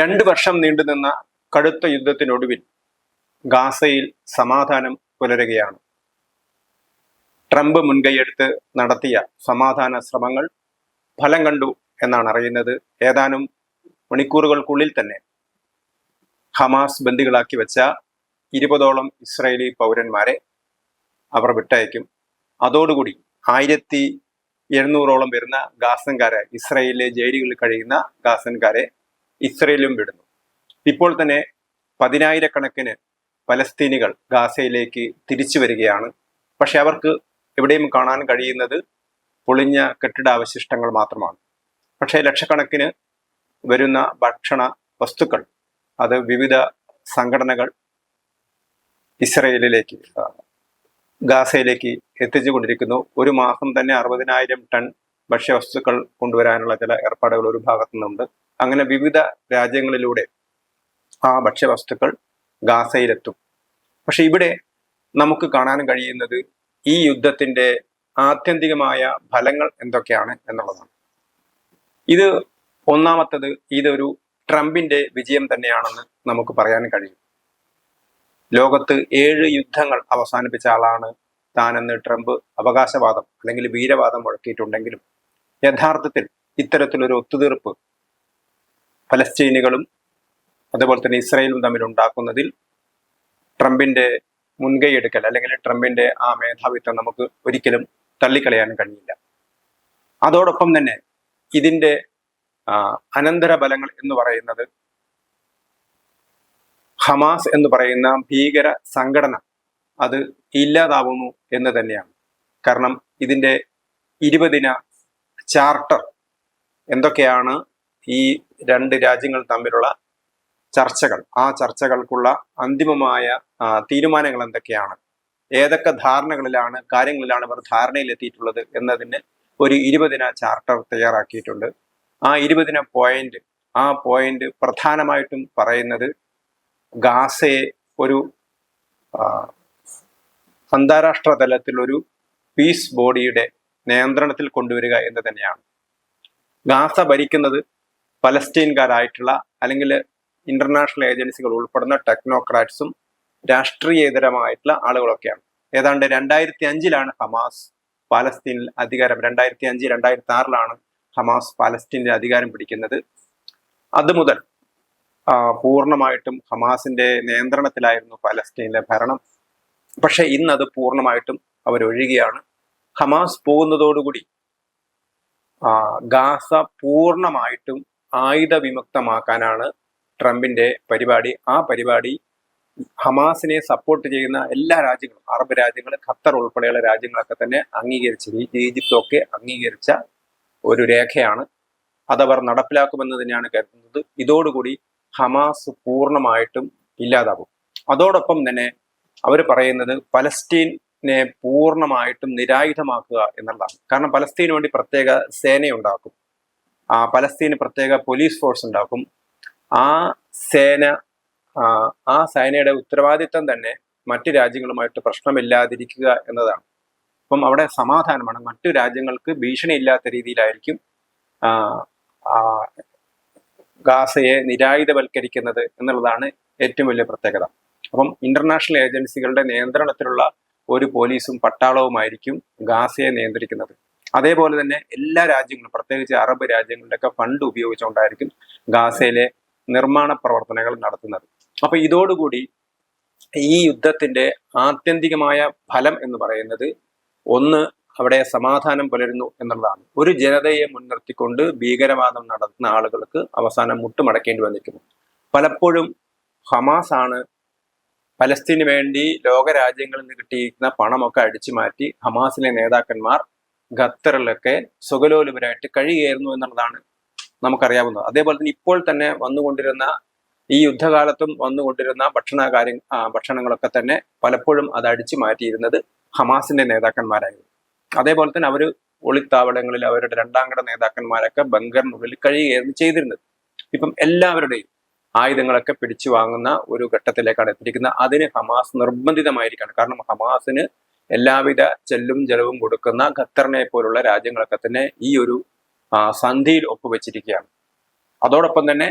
രണ്ട് വർഷം നീണ്ടുനിന്ന കടുത്ത യുദ്ധത്തിനൊടുവിൽ ഗാസയിൽ സമാധാനം പുലരുകയാണ്. ട്രംപ് മുൻകൈയെടുത്ത് നടത്തിയ സമാധാന ശ്രമങ്ങൾ ഫലം കണ്ടു എന്നാണ് അറിയുന്നത്. ഏതാനും മണിക്കൂറുകൾക്കുള്ളിൽ തന്നെ ഹമാസ് ബന്ദികളാക്കി വെച്ച ഇരുപതോളം ഇസ്രായേലി പൗരന്മാരെ അവർ വിട്ടയക്കും. അതോടുകൂടി ആയിരത്തി എഴുന്നൂറോളം വരുന്ന ഗാസൻകാരെ ഇസ്രായേലിലെ ജയിലുകളിൽ കഴിയുന്ന ഗാസൻകാരെ ഇസ്രയേലും വിടുന്നു. ഇപ്പോൾ തന്നെ പതിനായിരക്കണക്കിന് പലസ്തീനികൾ ഗാസയിലേക്ക് തിരിച്ചു വരികയാണ്. പക്ഷെ അവർക്ക് എവിടെയും കാണാൻ കഴിയുന്നത് പൊളിഞ്ഞ കെട്ടിടാവശിഷ്ടങ്ങൾ മാത്രമാണ്. പക്ഷേ ലക്ഷക്കണക്കിന് വരുന്ന ഭക്ഷണ വസ്തുക്കൾ അത് വിവിധ സംഘടനകൾ ഇസ്രയേലിലേക്ക് ഗാസയിലേക്ക് എത്തിച്ചുകൊണ്ടിരിക്കുന്നു. ഒരു മാസം തന്നെ അറുപതിനായിരം ടൺ ഭക്ഷ്യവസ്തുക്കൾ കൊണ്ടുവരാനുള്ള ചില ഏർപ്പാടുകൾ ഒരു ഭാഗത്തു നിന്നുണ്ട് അങ്ങനെ വിവിധ രാജ്യങ്ങളിലൂടെ ആ ഭക്ഷ്യവസ്തുക്കൾ ഗാസയിലെത്തും. പക്ഷെ ഇവിടെ നമുക്ക് കാണാൻ കഴിയുന്നത് ഈ യുദ്ധത്തിന്റെ ആത്യന്തികമായ ഫലങ്ങൾ എന്തൊക്കെയാണ് എന്നുള്ളതാണ്. ഇത് ഒന്നാമത്തത് ഇതൊരു ട്രംപിന്റെ വിജയം തന്നെയാണെന്ന് നമുക്ക് പറയാൻ കഴിയും. ലോകത്ത് ഏഴ് യുദ്ധങ്ങൾ അവസാനിപ്പിച്ച ആളാണ് താനെന്ന് ട്രംപ് അവകാശവാദം അല്ലെങ്കിൽ വീരവാദം മുഴക്കിയിട്ടുണ്ടെങ്കിലും യഥാർത്ഥത്തിൽ ഇത്തരത്തിലൊരു ഒത്തുതീർപ്പ് ഫലസ്തീനുകളും അതുപോലെ തന്നെ ഇസ്രയേലും തമ്മിൽ ഉണ്ടാക്കുന്നതിൽ ട്രംപിന്റെ മുൻകൈ എടുക്കൽ അല്ലെങ്കിൽ ട്രംപിന്റെ ആ മേധാവിത്വം നമുക്ക് ഒരിക്കലും തള്ളിക്കളയാൻ കഴിയില്ല. അതോടൊപ്പം തന്നെ ഇതിന്റെ അനന്തരഫലങ്ങൾ എന്ന് പറയുന്നത് ഹമാസ് എന്ന് പറയുന്ന ഭീകര സംഘടന അത് ഇല്ലാതാവുന്നു എന്ന് തന്നെയാണ്. കാരണം ഇതിന്റെ ഇരുപതിന ചാർട്ടർ എന്തൊക്കെയാണ്? ഈ രണ്ട് രാജ്യങ്ങൾ തമ്മിലുള്ള ചർച്ചകൾ. ആ ചർച്ചകൾക്കുള്ള അന്തിമമായ തീരുമാനങ്ങൾ എന്തൊക്കെയാണ്? ഏതൊക്കെ ധാരണകളിലാണ് കാര്യങ്ങളിലാണ് ഇവർ ധാരണയിലെത്തിയിട്ടുള്ളത് എന്നതിന് ഒരു ഇരുപതിന ചാർട്ടർ തയ്യാറാക്കിയിട്ടുണ്ട്. ആ ഇരുപതിന പോയിന്റ് ആ പോയിന്റ് പ്രധാനമായിട്ടും പറയുന്നത് ഗാസയെ ഒരു അന്താരാഷ്ട്ര അന്താരാഷ്ട്ര തലത്തിലൊരു പീസ് ബോഡിയുടെ നിയന്ത്രണത്തിൽ കൊണ്ടുവരിക എന്ന് തന്നെയാണ്. ഗാസ ഭരിക്കുന്നത് പലസ്തീൻകാരായിട്ടുള്ള അല്ലെങ്കിൽ ഇന്റർനാഷണൽ ഏജൻസികൾ ഉൾപ്പെടുന്ന ടെക്നോക്രാറ്റ്സും രാഷ്ട്രീയേതരമായിട്ടുള്ള ആളുകളൊക്കെയാണ്. ഏതാണ്ട് രണ്ടായിരത്തി അഞ്ചിലാണ് ഹമാസ് പാലസ്തീനിൽ അധികാരം. രണ്ടായിരത്തി അഞ്ച് രണ്ടായിരത്തി ആറിലാണ് ഹമാസ് പാലസ്തീനിൽ അധികാരം പിടിക്കുന്നത്. അതുമുതൽ പൂർണമായിട്ടും ഹമാസിന്റെ നിയന്ത്രണത്തിലായിരുന്നു പാലസ്തീനിലെ ഭരണം. പക്ഷെ ഇന്ന് അത് പൂർണമായിട്ടും അവരൊഴിയുകയാണ് ഹമാസ് പോകുന്നതോടുകൂടി ഗാസ പൂർണമായിട്ടും ആയുധ വിമുക്തമാക്കാനാണ് ട്രംപിന്റെ പരിപാടി. ആ പരിപാടി ഹമാസിനെ സപ്പോർട്ട് ചെയ്യുന്ന എല്ലാ രാജ്യങ്ങളും അറബ് രാജ്യങ്ങൾ ഖത്തർ ഉൾപ്പെടെയുള്ള രാജ്യങ്ങളൊക്കെ തന്നെ അംഗീകരിച്ച ഈജിപ്തൊക്കെ അംഗീകരിച്ച ഒരു രേഖയാണ് അതവർ നടപ്പിലാക്കുമെന്ന് തന്നെയാണ് കരുതുന്നത്. ഇതോടുകൂടി ഹമാസ് പൂർണമായിട്ടും ഇല്ലാതാകും. അതോടൊപ്പം തന്നെ അവർ പറയുന്നത് പലസ്തീനെ പൂർണമായിട്ടും നിരായുധമാക്കുക എന്നുള്ളതാണ്. കാരണം പലസ്തീന് വേണ്ടി പ്രത്യേക സേനയുണ്ടാക്കും. പലസ്തീന് പ്രത്യേക പോലീസ് ഫോഴ്സ് ഉണ്ടാക്കും. ആ സേന ആ, സേനയുടെ ഉത്തരവാദിത്തം തന്നെ മറ്റു രാജ്യങ്ങളുമായിട്ട് പ്രശ്നമില്ലാതിരിക്കുക എന്നതാണ്. അപ്പം അവിടെ സമാധാനമാണ്. മറ്റു രാജ്യങ്ങൾക്ക് ഭീഷണി ഇല്ലാത്ത രീതിയിലായിരിക്കും ഗാസയെ നിരായുധവൽക്കരിക്കുന്നത് എന്നുള്ളതാണ് ഏറ്റവും വലിയ പ്രത്യേകത. അപ്പം ഇന്റർനാഷണൽ ഏജൻസികളുടെ നിയന്ത്രണത്തിലുള്ള ഒരു പോലീസും പട്ടാളവുമായിരിക്കും ഗാസയെ നിയന്ത്രിക്കുന്നത്. അതേപോലെ തന്നെ എല്ലാ രാജ്യങ്ങളും പ്രത്യേകിച്ച് അറബ് രാജ്യങ്ങളുടെയൊക്കെ ഫണ്ട് ഉപയോഗിച്ചുകൊണ്ടായിരിക്കും ഗാസയിലെ നിർമ്മാണ പ്രവർത്തനങ്ങൾ നടത്തുന്നത്. അപ്പൊ ഇതോടുകൂടി ഈ യുദ്ധത്തിന്റെ ആത്യന്തികമായ ഫലം എന്ന് പറയുന്നത് ഒന്ന് അവിടെ സമാധാനം പുലരുന്നു എന്നുള്ളതാണ്. ഒരു ജനതയെ മുൻനിർത്തിക്കൊണ്ട് ഭീകരവാദം നടത്തുന്ന ആളുകൾക്ക് അവസാനം മുട്ടുമടക്കേണ്ടി വന്നിരിക്കുന്നു. പലപ്പോഴും ഹമാസ് ആണ് പലസ്തീന് വേണ്ടി ലോകരാജ്യങ്ങളിൽ നിന്ന് കിട്ടിയിരിക്കുന്ന പണമൊക്കെ അടിച്ചു മാറ്റി ഹമാസിലെ നേതാക്കന്മാർ ഖത്തറിലൊക്കെ സുഖലോലുപരായിട്ട് കഴിയുകയായിരുന്നു എന്നുള്ളതാണ് നമുക്കറിയാവുന്നത്. അതേപോലെ തന്നെ ഇപ്പോൾ തന്നെ വന്നുകൊണ്ടിരുന്ന ഈ യുദ്ധകാലത്തും വന്നുകൊണ്ടിരുന്ന ഭക്ഷണ കാര്യ ഭക്ഷണങ്ങളൊക്കെ തന്നെ പലപ്പോഴും അത് അടിച്ചു മാറ്റിയിരുന്നത് ഹമാസിന്റെ നേതാക്കന്മാരായിരുന്നു. അതേപോലെ തന്നെ അവർ ഒളിത്താവളങ്ങളിൽ അവരുടെ രണ്ടാംകിട നേതാക്കന്മാരൊക്കെ ബങ്കറിനുള്ളിൽ കഴിയുകയായിരുന്നു ചെയ്തിരുന്നത്. ഇപ്പം എല്ലാവരുടെയും ആയുധങ്ങളൊക്കെ പിടിച്ചു വാങ്ങുന്ന ഒരു ഘട്ടത്തിലേക്കാണ് എത്തിയിരിക്കുന്നത്. അതിന് ഹമാസ് നിർബന്ധിതമായിരിക്കുകയാണ്. കാരണം ഹമാസിന് എല്ലാവിധ ചെല്ലും ജലവും കൊടുക്കുന്ന ഖത്തറിനെ പോലുള്ള രാജ്യങ്ങളൊക്കെ തന്നെ ഈ ഒരു സന്ധിയിൽ ഒപ്പുവെച്ചിരിക്കുകയാണ്. അതോടൊപ്പം തന്നെ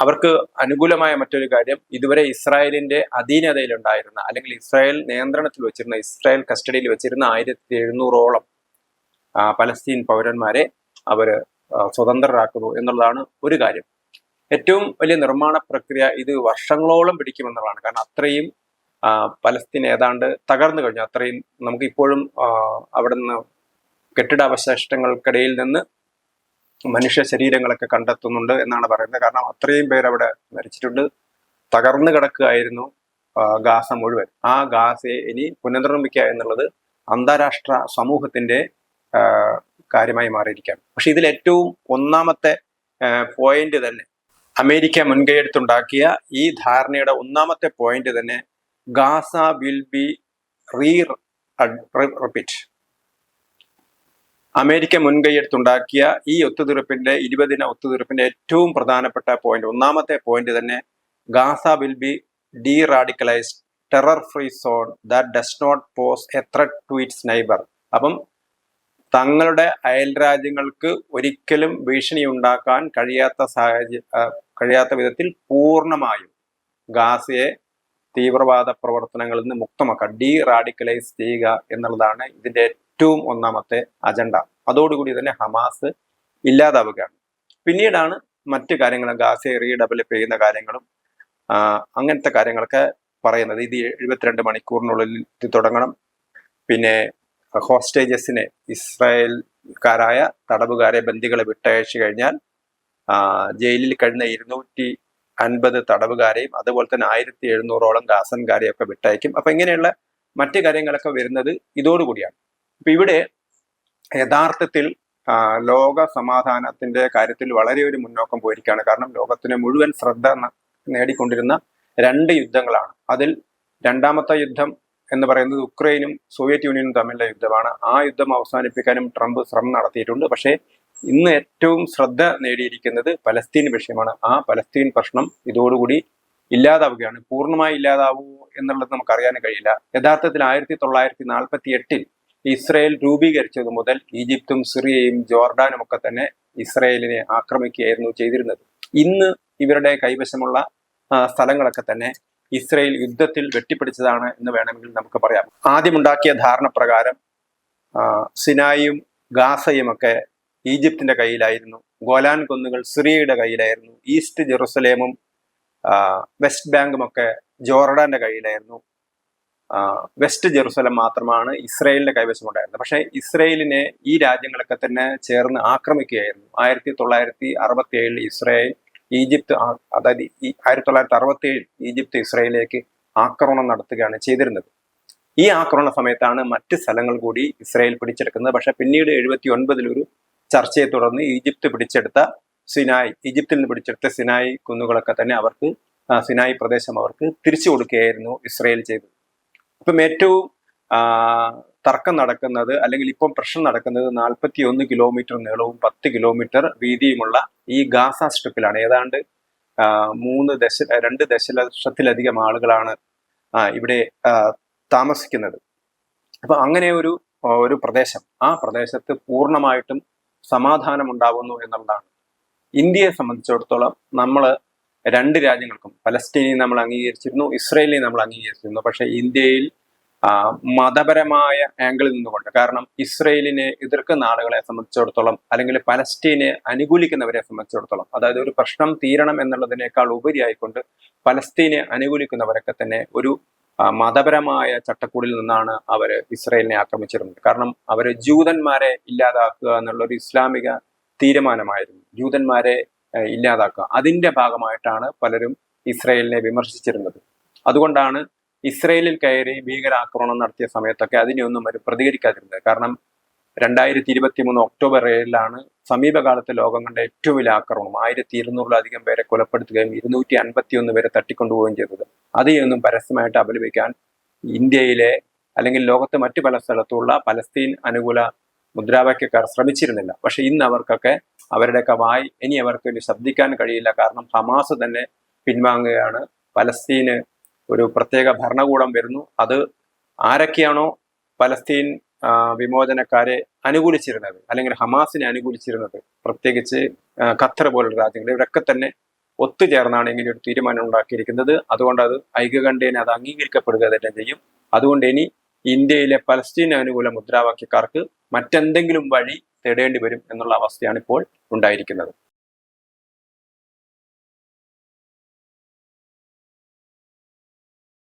അവർക്ക് അനുകൂലമായ മറ്റൊരു കാര്യം ഇതുവരെ ഇസ്രായേലിന്റെ അധീനതയിലുണ്ടായിരുന്ന അല്ലെങ്കിൽ ഇസ്രായേൽ നിയന്ത്രണത്തിൽ വെച്ചിരുന്ന ഇസ്രായേൽ കസ്റ്റഡിയിൽ വെച്ചിരുന്ന ആയിരത്തി എഴുന്നൂറോളം പലസ്തീൻ പൗരന്മാരെ അവർ സ്വതന്ത്രരാക്കുന്നു എന്നുള്ളതാണ് ഒരു കാര്യം. ഏറ്റവും വലിയ നിർമ്മാണ പ്രക്രിയ ഇത് വർഷങ്ങളോളം പിടിക്കുമെന്നുള്ളതാണ്. കാരണം അത്രയും പലസ്തീൻ ഏതാണ്ട് തകർന്നു കഴിഞ്ഞു. അത്രയും നമുക്ക് ഇപ്പോഴും അവിടെ നിന്ന് കെട്ടിടാവശിഷ്ടങ്ങൾക്കിടയിൽ നിന്ന് മനുഷ്യ ശരീരങ്ങളൊക്കെ കണ്ടെത്തുന്നുണ്ട് എന്നാണ് പറയുന്നത്. കാരണം അത്രയും പേർ അവിടെ മരിച്ചിട്ടുണ്ട്. തകർന്നു കിടക്കുകയായിരുന്നു ഗാസ മുഴുവൻ. ആ ഗാസയെ ഇനി പുനർനിർമ്മിക്കുക എന്നുള്ളത് അന്താരാഷ്ട്ര സമൂഹത്തിന്റെ കാര്യമായി മാറിയിരിക്കുകയാണ്. പക്ഷെ ഇതിൽ ഏറ്റവും ഒന്നാമത്തെ പോയിന്റ് തന്നെ അമേരിക്ക മുൻകൈയെടുത്തുണ്ടാക്കിയ ഈ ധാരണയുടെ ഒന്നാമത്തെ പോയിന്റ് തന്നെ Gaza will be re repeat America മുൻകൈയെടുത്തുണ്ടാക്കിയ ഈ ഒത്തുതീർപ്പിന്റെ ഇരുപതിന ഒത്തുതീർപ്പിന്റെ ഏറ്റവും പ്രധാനപ്പെട്ട പോയിന്റ് ഒന്നാമത്തെ പോയിന്റ് തന്നെ Gaza will be deradicalise terror free zone that does not pose a threat to its neighbour അപ്പം തങ്ങളുടെ അയൽ രാജ്യങ്ങൾക്ക് ഒരിക്കലും ഭീഷണി ഉണ്ടാക്കാൻ കഴിയാത്ത സാഹചര്യ കഴിയാത്ത വിധത്തിൽ പൂർണമായും ഗാസയെ തീവ്രവാദ പ്രവർത്തനങ്ങളിൽ നിന്ന് മുക്തമാക്കുക ഡീ റാഡിക്കലൈസ് ചെയ്യുക എന്നുള്ളതാണ് ഇതിന്റെ ഏറ്റവും ഒന്നാമത്തെ അജണ്ട അതോടുകൂടി തന്നെ ഹമാസ് ഇല്ലാതാവുകയാണ്. പിന്നീടാണ് മറ്റു കാര്യങ്ങൾ ഗാസയെ റീഡെവലപ്പ് ചെയ്യുന്ന കാര്യങ്ങളും അങ്ങനത്തെ കാര്യങ്ങളൊക്കെ പറയുന്നത്. ഇത് എഴുപത്തിരണ്ട് മണിക്കൂറിനുള്ളിൽ തുടങ്ങണം. പിന്നെ ഹോസ്റ്റേജസിനെ ഇസ്രായേൽക്കാരായ തടവുകാരെ ബന്ദികളെ വിട്ടയച്ചു കഴിഞ്ഞാൽ ജയിലിൽ കഴിഞ്ഞ ഇരുന്നൂറ്റി അൻപത് തടവുകാരെയും അതുപോലെ തന്നെ ആയിരത്തി എഴുന്നൂറോളം ഗാസൻകാരെയും ഒക്കെ വിട്ടയക്കും. അപ്പൊ ഇങ്ങനെയുള്ള മറ്റു കാര്യങ്ങളൊക്കെ വരുന്നത് ഇതോടുകൂടിയാണ്. അപ്പൊ ഇവിടെ യഥാർത്ഥത്തിൽ ലോക സമാധാനത്തിന്റെ കാര്യത്തിൽ വളരെ ഒരു മുന്നോക്കം പോയിരിക്കുകയാണ്. കാരണം ലോകത്തിന് മുഴുവൻ ശ്രദ്ധ നേടിക്കൊണ്ടിരുന്ന രണ്ട് യുദ്ധങ്ങളാണ്. അതിൽ രണ്ടാമത്തെ യുദ്ധം എന്ന് പറയുന്നത് ഉക്രൈനും സോവിയറ്റ് യൂണിയനും തമ്മിലുള്ള യുദ്ധമാണ്. ആ യുദ്ധം അവസാനിപ്പിക്കാനും ട്രംപ് ശ്രമം നടത്തിയിട്ടുണ്ട്. പക്ഷേ ഇന്ന് ഏറ്റവും ശ്രദ്ധ നേടിയിരിക്കുന്നത് പലസ്തീൻ വിഷയമാണ്. ആ പലസ്തീൻ പ്രശ്നം ഇതോടുകൂടി ഇല്ലാതാവുകയാണ്. പൂർണമായി ഇല്ലാതാവുമോ എന്നുള്ളത് നമുക്കറിയാൻ കഴിയില്ല. യഥാർത്ഥത്തിൽ ആയിരത്തി തൊള്ളായിരത്തി നാൽപ്പത്തി എട്ടിൽ ഇസ്രയേൽ രൂപീകരിച്ചത് മുതൽ ഈജിപ്തും സിറിയയും ജോർഡാനും ഒക്കെ തന്നെ ഇസ്രയേലിനെ ആക്രമിക്കുകയായിരുന്നു ചെയ്തിരുന്നത്. ഇന്ന് ഇവരുടെ കൈവശമുള്ള സ്ഥലങ്ങളൊക്കെ തന്നെ ഇസ്രയേൽ യുദ്ധത്തിൽ വെട്ടിപ്പിടിച്ചതാണ് എന്ന് വേണമെങ്കിൽ നമുക്ക് പറയാം. ആദ്യമുണ്ടാക്കിയ ധാരണ പ്രകാരം സിനായും ഗാസയും ഒക്കെ ഈജിപ്തിന്റെ കയ്യിലായിരുന്നു. ഗോലാൻ കുന്നുകൾ സിറിയയുടെ കയ്യിലായിരുന്നു. ഈസ്റ്റ് ജെറുസലേമും വെസ്റ്റ് ബാങ്കും ഒക്കെ ജോർഡാന്റെ കയ്യിലായിരുന്നു. വെസ്റ്റ് ജെറുസലം മാത്രമാണ് ഇസ്രയേലിന്റെ കൈവശമുണ്ടായിരുന്നത്. പക്ഷേ ഇസ്രയേലിനെ ഈ രാജ്യങ്ങളൊക്കെ തന്നെ ചേർന്ന് ആക്രമിക്കുകയായിരുന്നു. ആയിരത്തി തൊള്ളായിരത്തി അറുപത്തി ഏഴിൽ ഇസ്രയേൽ ഈജിപ്ത് അതായത് ഈ ആയിരത്തി തൊള്ളായിരത്തി അറുപത്തി ഏഴിൽ ഈജിപ്ത് ഇസ്രയേലിലേക്ക് ആക്രമണം നടത്തുകയാണ് ചെയ്തിരുന്നത്. ഈ ആക്രമണ സമയത്താണ് മറ്റ് സ്ഥലങ്ങൾ കൂടി ഇസ്രയേൽ പിടിച്ചെടുക്കുന്നത്. പക്ഷെ പിന്നീട് എഴുപത്തി ഒൻപതിൽ ഒരു ചർച്ചയെ തുടർന്ന് ഈജിപ്ത് പിടിച്ചെടുത്ത സിനായ് ഈജിപ്തിൽ നിന്ന് പിടിച്ചെടുത്ത സിനായ് കുന്നുകളൊക്കെ തന്നെ അവർക്ക് സിനായ് പ്രദേശം അവർക്ക് തിരിച്ചു കൊടുക്കുകയായിരുന്നു ഇസ്രയേൽ ചെയ്തത്. ഇപ്പം ഏറ്റവും തർക്കം നടക്കുന്നത് അല്ലെങ്കിൽ ഇപ്പം പ്രശ്നം നടക്കുന്നത് നാൽപ്പത്തി ഒന്ന് കിലോമീറ്റർ നീളവും പത്ത് കിലോമീറ്റർ വീതിയുമുള്ള ഈ ഗാസ സ്ട്രിപ്പിലാണ്. ഏതാണ്ട് മൂന്ന് ദശ രണ്ട് ദശലക്ഷത്തിലധികം ആളുകളാണ് ഇവിടെ താമസിക്കുന്നത്. അപ്പൊ അങ്ങനെ ഒരു ഒരു പ്രദേശം ആ പ്രദേശത്ത് പൂർണമായിട്ടും സമാധാനം ഉണ്ടാവുന്നു എന്നുള്ളതാണ്. ഇന്ത്യയെ സംബന്ധിച്ചിടത്തോളം നമ്മൾ രണ്ട് രാജ്യങ്ങൾക്കും പലസ്തീനെ നമ്മൾ അംഗീകരിച്ചിരുന്നു ഇസ്രയേലിനെ നമ്മൾ അംഗീകരിച്ചിരുന്നു. പക്ഷേ ഇന്ത്യയിൽ മതപരമായ ആംഗിളിൽ നിന്നുകൊണ്ട് കാരണം ഇസ്രയേലിനെ എതിർക്കുന്ന ആളുകളെ സംബന്ധിച്ചിടത്തോളം അല്ലെങ്കിൽ പലസ്തീനെ അനുകൂലിക്കുന്നവരെ സംബന്ധിച്ചിടത്തോളം അതായത് ഒരു പ്രശ്നം തീരണം എന്നുള്ളതിനേക്കാൾ ഉപരിയായിക്കൊണ്ട് പലസ്തീനെ അനുകൂലിക്കുന്നവരൊക്കെ തന്നെ ഒരു മതപരമായ ചട്ടക്കൂടിൽ നിന്നാണ് അവർ ഇസ്രയേലിനെ ആക്രമിച്ചിരുന്നത്. കാരണം അവർ ജൂതന്മാരെ ഇല്ലാതാക്കുക എന്നുള്ള ഒരു ഇസ്ലാമിക തീരുമാനമായിരുന്നു. ജൂതന്മാരെ ഇല്ലാതാക്കുക. അതിന്റെ ഭാഗമായിട്ടാണ് പലരും ഇസ്രയേലിനെ വിമർശിച്ചിരുന്നത്. അതുകൊണ്ടാണ് ഇസ്രയേലിൽ കയറി ഭീകരാക്രമണം നടത്തിയ സമയത്തൊക്കെ അതിനെയൊന്നും അവർ പ്രതികരിക്കാതിരുന്നത്. കാരണം രണ്ടായിരത്തി ഇരുപത്തി മൂന്ന് ഒക്ടോബർ ഏഴിലാണ് സമീപകാലത്തെ ലോകം കണ്ട ഏറ്റവും വലിയ ആക്രമണം. ആയിരത്തി ഇരുന്നൂറിലധികം പേരെ കൊലപ്പെടുത്തുകയും ഇരുന്നൂറ്റി അൻപത്തി ഒന്ന് പേരെ തട്ടിക്കൊണ്ടുപോവുകയും ചെയ്തത്. അതിയൊന്നും പരസ്യമായിട്ട് അപലപിക്കാൻ ഇന്ത്യയിലെ അല്ലെങ്കിൽ ലോകത്തെ മറ്റു പല സ്ഥലത്തുള്ള പലസ്തീൻ അനുകൂല മുദ്രാവാക്യക്കാർ ശ്രമിച്ചിരുന്നില്ല. പക്ഷെ ഇന്ന് അവർക്കൊക്കെ അവരുടെയൊക്കെ വായി ഇനി അവർക്ക് ഇനി ശബ്ദിക്കാൻ കഴിയില്ല. കാരണം ഹമാസ് തന്നെ പിൻവാങ്ങുകയാണ്. പലസ്തീന് ഒരു പ്രത്യേക ഭരണകൂടം വരുന്നു. അത് ആരൊക്കെയാണോ പലസ്തീൻ വിമോചനക്കാരെ അനുകൂലിച്ചിരുന്നത് അല്ലെങ്കിൽ ഹമാസിനെ അനുകൂലിച്ചിരുന്നത് പ്രത്യേകിച്ച് ഖത്തർ പോലുള്ള രാജ്യങ്ങൾ. ഇവരൊക്കെ തന്നെ ഒത്തുചേർന്നാണ് ഇങ്ങനെ ഒരു തീരുമാനം ഉണ്ടാക്കിയിരിക്കുന്നത്. അതുകൊണ്ട് അത് ഐക്യകണ്ഠേന അത് അംഗീകരിക്കപ്പെടുക തന്നെ ചെയ്യും. അതുകൊണ്ട് ഇനി ഇന്ത്യയിലെ പലസ്തീൻ അനുകൂല മുദ്രാവാക്യക്കാർക്ക് മറ്റെന്തെങ്കിലും വഴി തേടേണ്ടി വരും എന്നുള്ള അവസ്ഥയാണ് ഇപ്പോൾ ഉണ്ടായിരിക്കുന്നത്.